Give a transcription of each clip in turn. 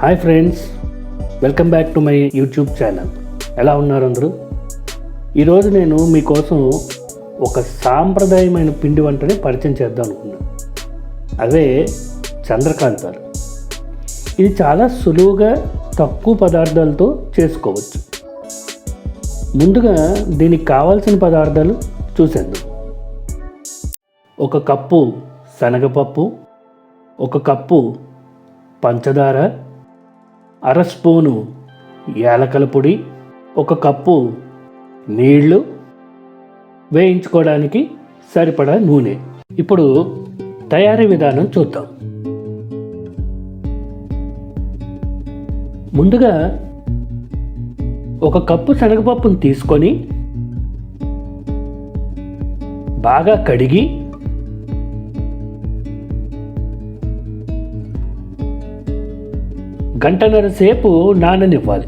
Hi friends welcome back to my YouTube channel. ఎలా ఉన్నారు అందరూ? ఈరోజు నేను మీకోసం ఒక సాంప్రదాయమైన పిండి వంటని పరిచయం చేద్దాం అనుకున్నాను. అదే చంద్రకాంతాలు ఇది చాలా సులువుగా తక్కువ పదార్థాలతో చేసుకోవచ్చు. ముందుగా దీనికి కావాల్సిన పదార్థాలు చూసేద్దాం. ఒక కప్పు శనగపప్పు ఒక కప్పు పంచదార అర స్పూను యాలకల పొడి ఒక కప్పు నీళ్ళు వేయించుకోవడానికి సరిపడా నూనె. ఇప్పుడు తయారీ విధానం చూద్దాం. ముందుగా ఒక కప్పు శనగపప్పును తీసుకొని బాగా కడిగి గంటన్నర సేపు నాననివ్వాలి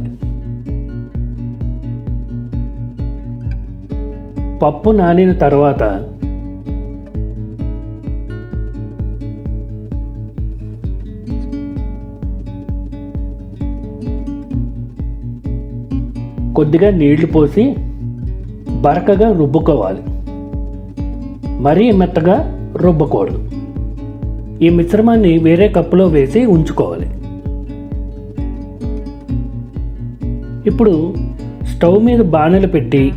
పప్పు నానిన తర్వాత కొద్దిగా నీళ్ళు పోసి బరకగా రుబ్బుకోవాలి. మరీ మెత్తగా రుబ్బకూడదు. ఈ మిశ్రమాన్ని వేరే కప్పులో వేసి ఉంచుకోవాలి. ఇప్పుడు స్టవ్ మీద బాణలు పెట్టి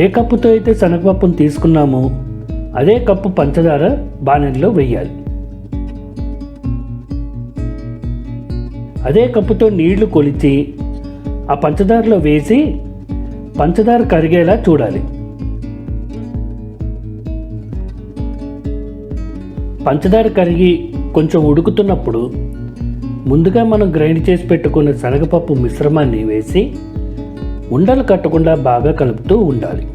ఏ కప్పుతో అయితే శనగపప్పును తీసుకున్నామో అదే కప్పు పంచదార బాణలిలో వేయాలి. అదే కప్పుతో నీళ్ళు కొలిచి ఆ పంచదారలో వేసి పంచదార కరిగేలా చూడాలి. పంచదార కరిగి కొంచెం ఉడుకుతున్నప్పుడు ముందుగా మనం గ్రైండ్ చేసి పెట్టుకున్న శనగపప్పు మిశ్రమాన్ని వేసి ఉండలు కట్టకుండా బాగా కలుపుతూ ఉండాలి.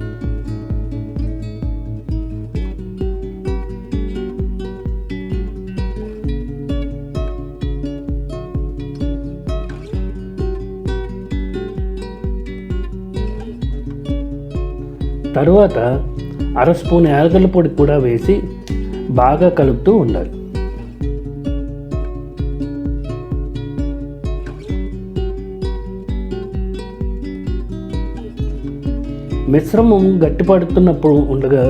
తరువాత అర స్పూన్ యాలకల పొడి కూడా వేసి బాగా కలుపుతూ ఉండాలి. మిశ్రమం గట్టిపడుతున్నప్పుడు ఉండగా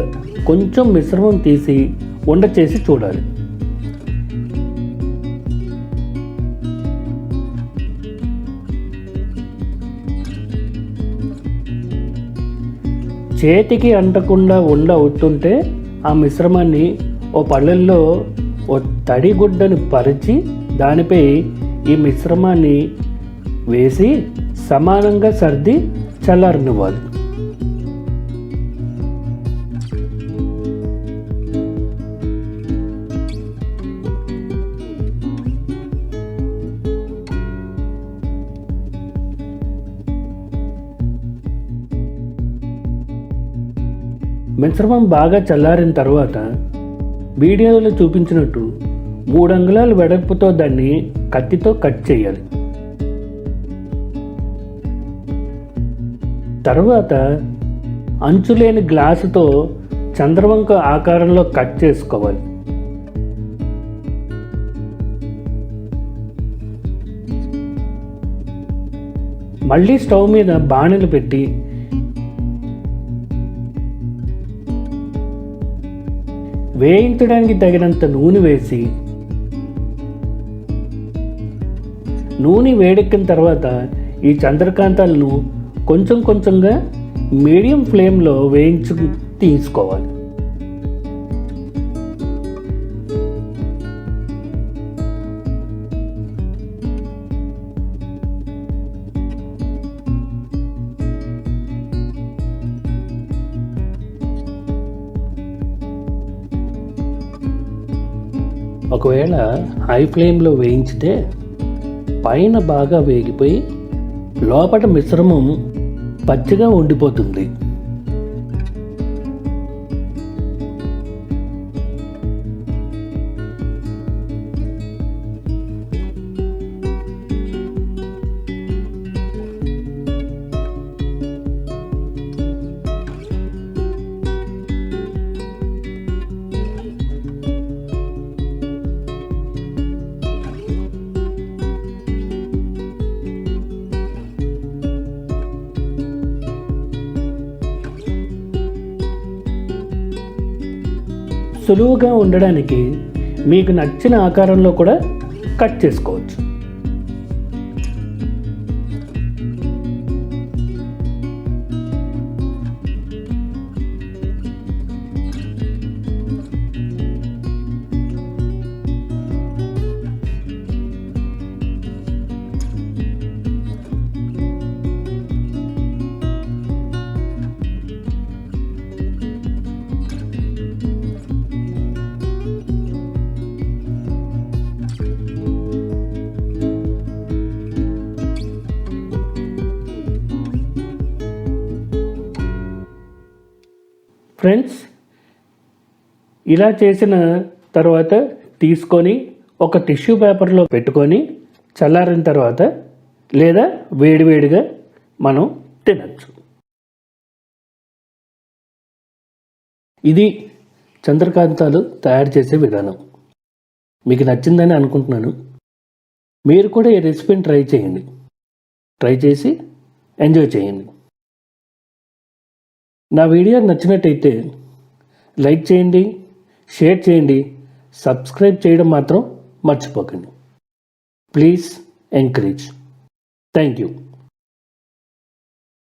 కొంచెం మిశ్రమం తీసి వండ చేసి చూడాలి. చేతికి అంటకుండా ఉండ అవుతుంటే ఆ మిశ్రమాన్ని ఓ పళ్ళల్లో ఓ తడి గుడ్డని పరిచి దానిపై ఈ మిశ్రమాన్ని వేసి సమానంగా సర్ది చల్లారనివ్వాలి. మిశ్రమం బాగా చల్లారిన తర్వాత వీడియోలో చూపించినట్టు మూడు అంగుళాల వెడల్పుతో దాన్ని కత్తితో కట్ చేయాలి. తర్వాత అంచులేని గ్లాసుతో చంద్రవంక ఆకారంలో కట్ చేసుకోవాలి. మళ్ళీ స్టవ్ మీద బాణలు పెట్టి వేయించడానికి తగినంత నూనె వేసి నూనె వేడెక్కిన తర్వాత ఈ చంద్రకాంతాలను కొంచెం కొంచెంగా మీడియం ఫ్లేమ్లో వేయించు తీసుకోవాలి. ఒకవేళ హై ఫ్లేమ్లో వేయించితే పైన బాగా వేగిపోయి లోపల మిశ్రమం పచ్చిగా ఉండిపోతుంది. సులువుగా ఉండడానికి మీకు నచ్చిన ఆకారంలో కూడా కట్ చేసుకోవచ్చు. ఫ్రెండ్స్ ఇలా చేసిన తర్వాత తీసుకొని ఒక టిష్యూ పేపర్లో పెట్టుకొని చల్లారిన తర్వాత లేదా వేడివేడిగా మనం తినచ్చు. ఇది చంద్రకాంతాలు తయారు చేసే విధానం. మీకు నచ్చిందని అనుకుంటున్నాను. మీరు కూడా ఈ రెసిపీని ట్రై చేయండి. ట్రై చేసి ఎంజాయ్ చేయండి. నా వీడియో నచ్చినట్టయితే లైక్ చేయండి షేర్ చేయండి సబ్స్క్రైబ్ చేయడం మాత్రం మర్చిపోకండి. Please encourage. Thank you.